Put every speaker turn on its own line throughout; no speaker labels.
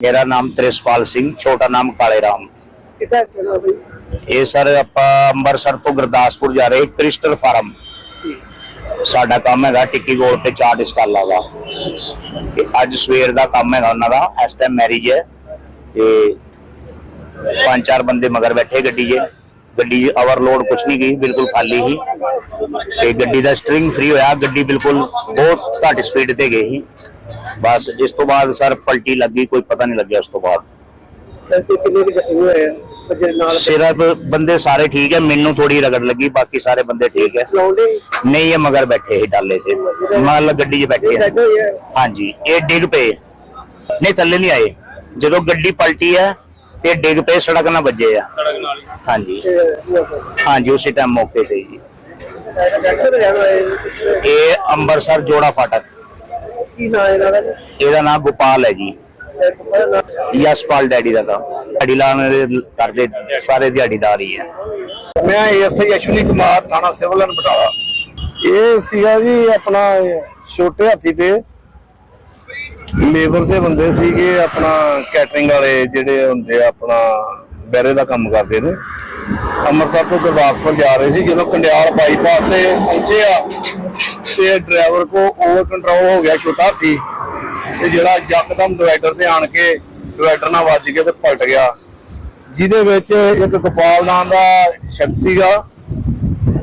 ਮੇਰਾ ਨਾਮ ਤ੍ਰਿਸ਼ਪਾਲ ਸਿੰਘ ਛੋਟਾ ਨਾਮ ਕਾਲੇ ਰਾਮ
ਕਿੱਦਾਂ ਚੱਲਦਾ ਬਈ?
ਇਹ ਸਰ ਆਪਾਂ ਅੰਮ੍ਰਿਤਸਰ ਤੋਂ ਗੁਰਦਾਸਪੁਰ ਜਾ ਰਹੇ ਕ੍ਰਿਸਟਲ ਫਾਰਮ। ਸਾਡਾ ਕੰਮ ਹੈਗਾ ਟਿੱਕੀ ਗੋਲ ਤੇ ਚਾਟ ਸਟਾਲਾਂ ਦਾ। ਤੇ ਅੱਜ ਸਵੇਰ ਦਾ ਕੰਮ ਹੈਗਾ ਉਹਨਾਂ ਦਾ ਇਸ ਟਾਈਮ ਮੈਰਿਜ ਹੈ। ਤੇ ਪੰਜ ਚਾਰ ਬੰਦੇ ਮਗਰ ਬੈਠੇ ਗੱਡੀ 'ਚ। ਗੱਡੀ ਓਵਰਲੋਡ ਕੁਛ ਨਹੀਂ ਗਈ ਬਿਲਕੁਲ ਖਾਲੀ ਹੀ ਤੇ ਗੱਡੀ ਦਾ ਸਟ੍ਰਿੰਗ ਫ੍ਰੀ ਹੋਇਆ ਗੱਡੀ ਬਿਲਕੁਲ ਬਹੁਤ ਘੱਟ ਸਪੀਡ ਤੇ ਗਈ ਸੀ। ਬਸ ਇਸ ਤੋਂ ਬਾਅਦ ਸਰ ਪਲਟੀ ਲੱਗੀ ਕੋਈ ਪਤਾ ਨਹੀਂ ਲੱਗਿਆ ਉਸ ਤੋਂ ਬਾਅਦ।
ਸਰ ਤੇ ਕਿੰਨੇ ਕੁ ਜ਼ਖਮੀ ਹੋਏ ਆ? ਪਰ ਜਿਹੜੇ ਨਾਲ
ਸਿਰਫ ਬੰਦੇ ਸਾਰੇ ਠੀਕ ਹੈ ਮੈਨੂੰ ਥੋੜੀ ਰਗੜ ਲੱਗੀ ਬਾਕੀ ਸਾਰੇ ਬੰਦੇ ਠੀਕ ਹੈ। ਨਹੀਂ ਇਹ ਮਗਰ ਬੈਠੇ ਸੀ ਡਾਲੇ ਤੇ। ਮੰਨ ਗੱਡੀ 'ਚ ਬੈਠੇ ਹਾਂਜੀ ਇਹ ਡਿੱਗ ਪਏ। ਨਹੀਂ ਥੱਲੇ ਨਹੀਂ ਆਏ। ਜਦੋਂ ਗੱਡੀ ਪਲਟੀ ਹੈ ਤੇ ਡਿੱਗ ਪਏ ਸੜਕ ਨਾਲ ਵੱਜੇ ਆ। ਹਾਂਜੀ। ਹਾਂਜੀ ਉਸੇ ਟਾਈਮ ਮੌਕੇ ਤੇ ਜੀ। ਇਹ ਅੰਮ੍ਰਿਤਸਰ ਜੋੜਾ ਫਾਟਕ।
ਕੀ ਨਾਂ ਹੈ ਇਹਨਾਂ ਦਾ?
ਇਹਦਾ ਨਾਮ ਗੋਪਾਲ ਹੈ ਜੀ। ਯਸ਼ਪਾਲ ਡੈਡੀ ਦਾ ਤਾਂ ਦਿਹਾੜੀ ਲਾਉਣ ਦੇ ਕਰਦੇ ਸਾਰੇ ਦਿਹਾੜੀਦਾਰ ਹੀ ਹੈ
ਮੈਂ ਐਸਆਈ ਅਸ਼ਵਨੀ ਕੁਮਾਰ ਥਾਣਾ ਸਿਵਲ ਬਟਾਲਾ। ਇਹ ਸੀਗਾ ਜੀ ਆਪਣਾ ਛੋਟੇ ਹਾਥੀ ਤੇ ਲੇਬਰ ਦੇ ਬੰਦੇ ਸੀਗੇ ਆਪਣਾ ਕੈਟਰਿੰਗ ਵਾਲੇ ਜਿਹੜੇ ਹੁੰਦੇ ਆ, ਆਪਣਾ ਬੈਰੇ ਦਾ ਕੰਮ ਕਰਦੇ ਨੇ। ਅੰਮ੍ਰਿਤਸਰ ਤੋਂ ਗੁਰਦਾਸਪੁਰ ਜਾ ਰਹੇ ਸੀ, ਜਦੋਂ ਕੰਡਿਆਲ ਬਾਈਪਾਸ ਤੇ ਪਹੁੰਚੇ ਆ, ਤੇ ਡਰਾਈਵਰ ਕੋ ਓਵਰ ਕੰਟਰੋਲ ਹੋ ਗਿਆ ਛੋਟਾ ਹਾਥੀ ਤੇ ਜਿਹੜਾ ਯਕਦਮ ਡਿਵਾਈਡਰ ਤੇ ਆਣ ਕੇ ਡਿਵਾਈਡਰ ਨਾਲ ਵੱਜ ਕੇ ਤੇ ਪਲਟ ਗਿਆ। ਜਿਹਦੇ ਵਿੱਚ ਇੱਕ ਗੋਪਾਲ ਨਾਮ ਦਾ ਸ਼ਖਸ ਸੀਗਾ,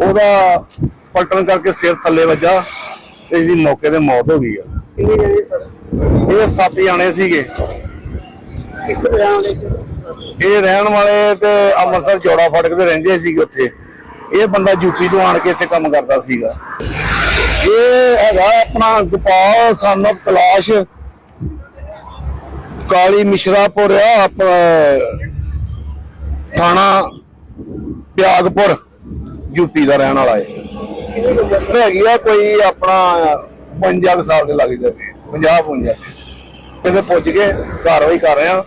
ਉਹਦਾ ਪਲਟਣ ਕਰਕੇ ਸਿਰ ਥੱਲੇ ਵੱਜਾ, ਤੇ ਇਹਦੀ ਮੌਕੇ ਤੇ ਮੌਤ ਹੋ ਗਈ ਆ।
ਕਿੰਨੇ ਜਣੇ ਸਰ?
ਇਹ ਸੱਤ ਜਾਣੇ ਸੀਗੇ। ਇਹ ਰਹਿਣ ਵਾਲੇ ਤੇ ਅੰਮ੍ਰਿਤਸਰ ਜੋੜਾ ਫੜਕ ਤੇ ਰਹਿੰਦੇ ਸੀਗੇ ਉੱਥੇ। ਇਹ ਬੰਦਾ ਯੂਪੀ ਤੋਂ ਆਣ ਕੇ ਇੱਥੇ ਕੰਮ ਕਰਦਾ ਸੀਗਾ। ਇਹ ਹੈਗਾ ਆਪਣਾ ਗੋਪਾਲ, son of ਕਲਾਸ਼, ਕਾਲੀ ਮਿਸ਼ਰਾਪੁਰ ਆ, ਆਪਣਾ ਥਾਣਾ ਪਿਆਗਪੁਰ ਯੂਪੀ ਦਾ ਰਹਿਣ ਵਾਲਾ ਹੈ ਹੈਗੀ ਆ ਕੋਈ ਆਪਣਾ 50 ਕੁ ਸਾਲ ਦੇ ਲੱਗ ਜਾਂਦੇ 50 55 ਇਹਦੇ ਪੁੱਜ ਕੇ ਕਾਰਵਾਈ ਕਰ ਰਹੇ ਆ